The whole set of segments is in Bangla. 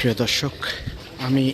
প্রিয় দর্শক, আমি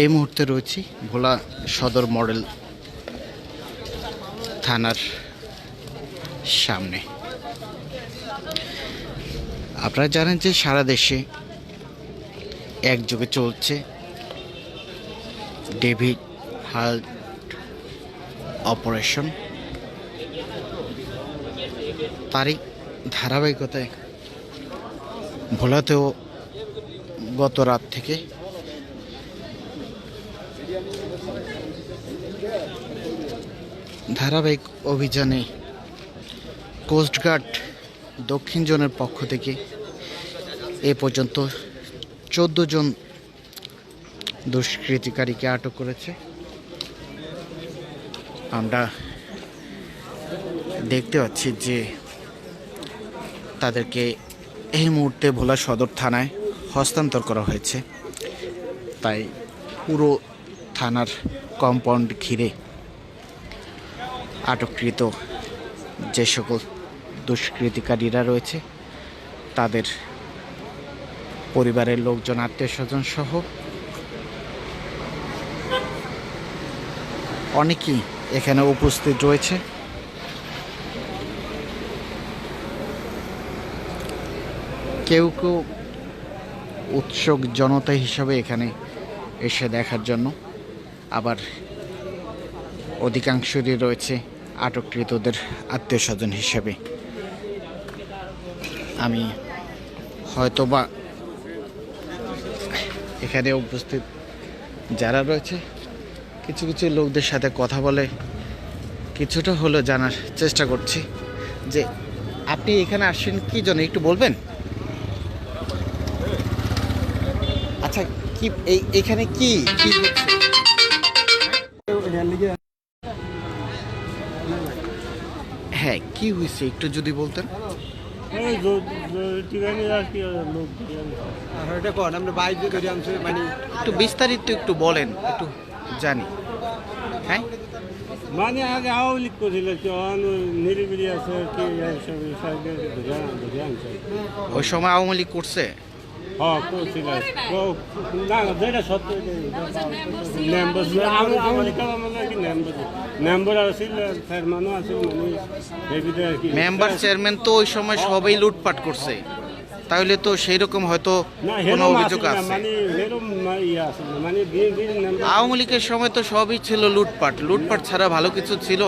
এই মুহূর্তে রয়েছি ভোলা সদর মডেল থানার সামনে। আপনারা জানেন যে সারা দেশে একযোগে চলছে ডেভিড হাল্ট অপারেশন। তারই ধারাবাহিকতায় ভোলাতেও গত রাত থেকে। ধারাবাহিক অভিযানে কোস্টগার্ড দক্ষিণ জোনের পক্ষ থেকে এ পর্যন্ত চোদ্দ জন দুষ্কৃতিকারীকে আটক করেছে। আমরা দেখতে পাচ্ছি যে তাদেরকে এই মুহূর্তে ভোলা সদর থানায় হস্তান্তর করা হয়েছে। তাই পুরো থানার কম্পাউন্ড ঘিরে আটককৃত যে সকল দুষ্কৃতিকারীরা রয়েছে, তাদের পরিবারের লোকজন আত্মীয় স্বজন সহ অনেকেই এখানে উপস্থিত রয়েছে। কেউ কেউ উৎসুক জনতা হিসাবে এখানে এসে দেখার জন্য। আবার অধিকাংশই রয়েছে আটককৃতদের আত্মীয় স্বজন হিসেবে। আমি হয়তোবা এখানে উপস্থিত যারা রয়েছে, কিছু কিছু লোকদের সাথে কথা বলে কিছুটা হলেও জানার চেষ্টা করছি যে, আপনি এখানে আসেন কি জন্য? একটু বলবেন? আচ্ছা কি এই এখানে কি? কি হচ্ছে? হ্যাঁ কি হয়েছে একটু যদি বলতেন? এই দু- দু- ঠিকানি আর কি লোক আর এটা কর আমরা বাইরে ধরে মানে একটু বিস্তারিত একটু বলেন একটু জানি। হ্যাঁ? মানে আগে আওয়ামী লীগ করছিল নিরিবিলি আছে ওই সময় আওয়ামী লীগ করছে? মেম্বার চেয়ারম্যান তো ওই সময় সবাই লুটপাট করছে। তাহলে তো সেই রকম হয়তো কোনো অভিযোগ আছে। মানে মানে নেম্বার আওয়ামী লীগের সময় তো সবই ছিল লুটপাট। লুটপাট ছাড়া ভালো কিছু ছিল?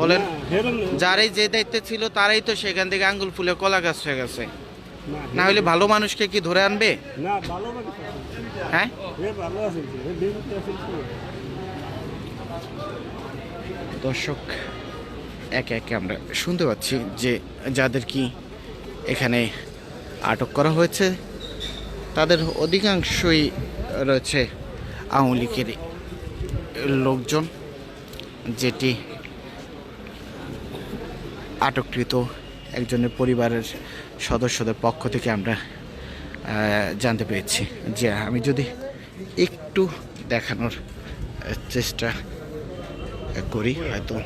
বলেন। যারাই যে দায়িত্বে ছিল তারাই তো সেখান থেকে আঙ্গুল ফুলে কলা গাছ হয়ে গেছে। না, হলে ভালো মানুষকে কি ধরে আনবে? না ভালো হ্যাঁ? ভালো আছে। দর্শক একে একে আমরা শুনতে পাচ্ছি যে যাদের কি এখানে আটক করা হয়েছে তাদের অধিকাংশই রয়েছে আওয়ামী লীগের লোকজন যেটি আটককৃত একজনের পরিবারের সদস্যদের পক্ষ থেকে আমরা জানতে পেরেছি যে আমি যদি একটু দেখানোর চেষ্টা করি হয়তো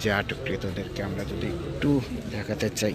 যে আটককৃতদেরকে আমরা যদি একটু দেখাতে চাই।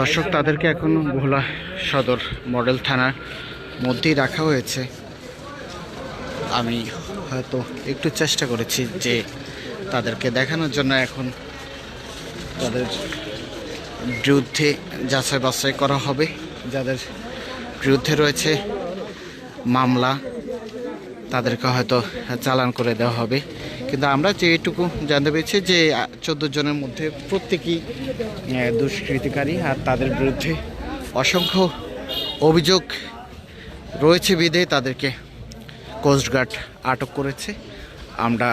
দর্শক, তাদেরকে এখন ভোলা সদর মডেল থানার মধ্যেই রাখা হয়েছে। আমি হয়তো একটু চেষ্টা করেছি যে তাদেরকে দেখানোর জন্য এখন তাদের বিরুদ্ধে যাচাই বাছাই করা হবে। যাদের বিরুদ্ধে রয়েছে মামলা, তাদেরকে হয়তো চালান করে দেওয়া হবে। কিন্তু আমরা যেটুকু জানতে পেরেছি যে চোদ্দ জনের মধ্যে প্রত্যেকেই দুষ্কৃতিকারী আর তাদের বিরুদ্ধে অসংখ্য অভিযোগ রয়েছে বিধে তাদেরকে কোস্টগার্ড আটক করেছে। আমরা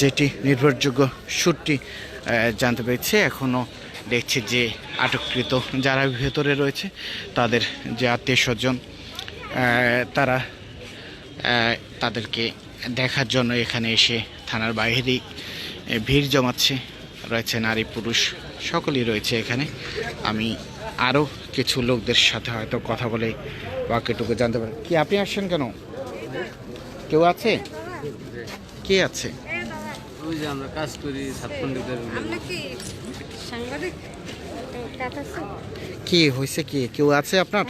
যেটি নির্ভরযোগ্য সুরটি জানতে পেরেছি। এখনও দেখছি যে আটককৃত যারা ভেতরে রয়েছে, তাদের যে আত্মীয় স্বজন তারা তাদেরকে দেখার জন্য এখানে এসে থানার বাইরেই ভিড় জমাচ্ছে রয়েছে নারী পুরুষ সকলেই রয়েছে এখানে। আমি আরও কিছু লোকদের সাথে হয়তো কথা বলে বাকিটুকু জানতে পারি কি আপনি আসছেন কেন? কেউ আছে? কে আছে? ওই যে আমরা কাজ করি কি হয়েছে কি কেউ আছে আপনার?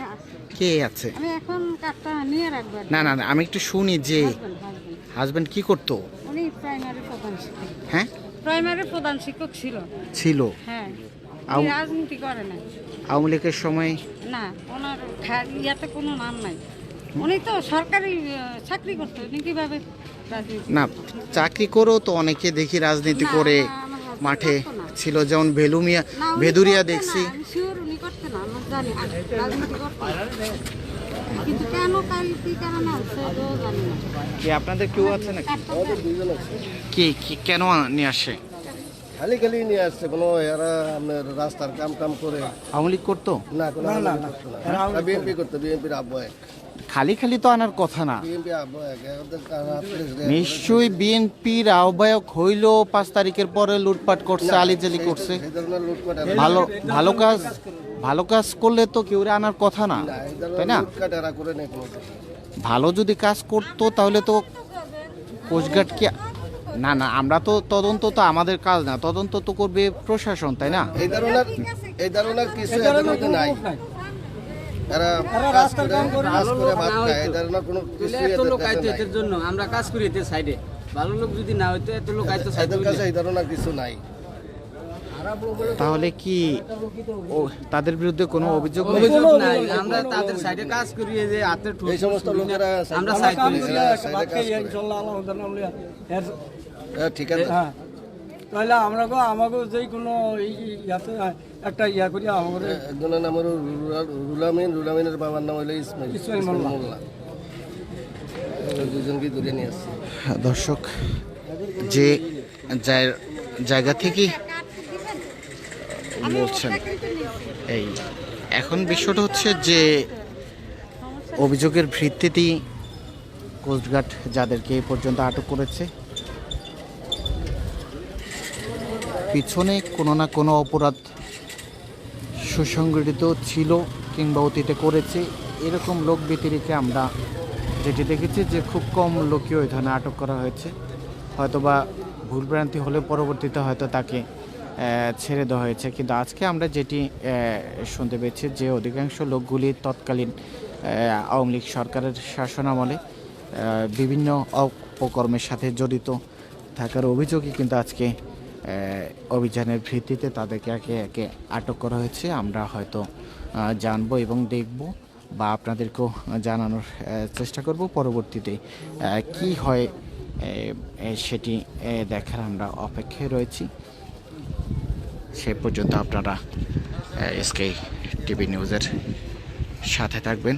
কে আছে? আমি এখন কাজটা নিয়ে রাখব আর কি। না না না, আমি একটু শুনি যে। হাজবেন্ড কি করতো? উনি প্রাইমারি প্রধান শিক্ষক। হ্যাঁ? প্রাইমারি প্রধান শিক্ষক ছিল। ছিল? হ্যাঁ। উনি রাজনীতি করে না আওয়ামী লীগের সময়? না ওনার ইয়াতে কোনো নাম নাই। উনি তো সরকারি চাকরি করতো। উনি কীভাবে না চাকরি করেও তো অনেকে দেখি রাজনীতি করে মাঠে ছিল যেমন ভেলুমিয়া ভেদুরিয়া দেখছি। sure উনি করতো না, আমি জানি রাজনীতি করতো কেন কাল কি কারণে সেটাও জানি না। কি আপনাদের কেউ আছে নাকি? কি কি কেন নিয়ে আসে? খালি খালি নিয়ে আসছে কোনো এরা আপনার রাস্তার কাম টাম করে। আওয়ামী লীগ করতো? না না বিএনপি করতো বিএনপির আবহাওয়া খালি খালি তো আনার কথা না। নিশ্চয়ই বিএনপির আহ্বায়ক হইল পাঁচ তারিখের পরে লুটপাট করছে আলিজালি করছে। ভালো ভালো কাজ ভালো কাজ করলে তো কেউ আনার কথা না তাই না? ভালো যদি কাজ করতো তাহলে তো কোস্টগার্ড কি না না আমরা তো তদন্ত তো আমাদের কাজ না তদন্ত তো করবে প্রশাসন তাই না? এই ধরনের এই ধরনের কিছু নাই। এরা কাজ করে কাজ করে ভাত খায় এই ধরনের কোনো কিছু এত লোক আইতো এদের জন্য। আমরা কাজ করি এদের সাইডে ভালো লোক যদি না হইতো এত লোক আইতো সাইডে এদের কাছে নাই। তাহলে কি ও তাদের বিরুদ্ধে কোনো অভিযোগ অভিযোগ নাই। আমরা তাদের সাইডে কাজ করি যে এই সমস্ত লোকেরা আমরা সাইড করি। হ্যাঁ, ঠিক আছে। হ্যাঁ। তাহলে আমরা গো আমাকে যে কোনো এই ইয়াতে একটা ইয়া করি আমাদের একজনের নাম হলো রুলা- রুলামিন রুলামিনের বাবার নাম হলো ইসমাইল। ইসমাইল মোল্লা। দুজনকে ধরে নিয়ে আসছে। দর্শক যে জায়- জায়গা থেকে বলছেন এই এখন বিষয়টা হচ্ছে যে অভিযোগের ভিত্তিতেই কোস্টগার্ড যাদেরকে এ পর্যন্ত আটক করেছে পিছনে কোনো না কোনো অপরাধ সুসংগঠিত ছিল কিংবা অতীতে করেছে। এরকম লোক ব্যতিরিকে আমরা যেটি দেখেছি যে খুব কম লোকই ওই ধরনের আটক করা হয়েছে। হয়তোবা ভুলভ্রান্তি হলে পরবর্তীতে হয়তো তাকে ছেড়ে দেওয়া হয়েছে। কিন্তু আজকে আমরা যেটি শুনতে পেয়েছি যে অধিকাংশ লোকগুলি তৎকালীন আওয়ামী লীগ সরকারের শাসনামলে বিভিন্ন অপকর্মের সাথে জড়িত থাকার অভিযোগই কিন্তু আজকে অভিযানের ভিত্তিতে তাদেরকে একে একে আটক করা হয়েছে। আমরা হয়তো জানব এবং দেখব বা আপনাদেরকেও জানানোর চেষ্টা করব। পরবর্তীতে কি হয় সেটি দেখার আমরা অপেক্ষায় রয়েছি। সে পর্যন্ত আপনারা এসকে টিভি নিউজের সাথে থাকবেন।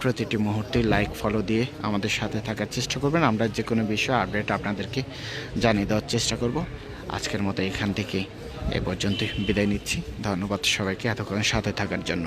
প্রতিটি মুহূর্তে লাইক ফলো দিয়ে আমাদের সাথে থাকার চেষ্টা করবেন। আমরা যে কোনো বিষয়ে আপডেট আপনাদেরকে জানিয়ে দেওয়ার চেষ্টা করব। আজকের মতো এখান থেকে এ পর্যন্তই বিদায় নিচ্ছি। ধন্যবাদ সবাইকে এতক্ষণ সাথে থাকার জন্য।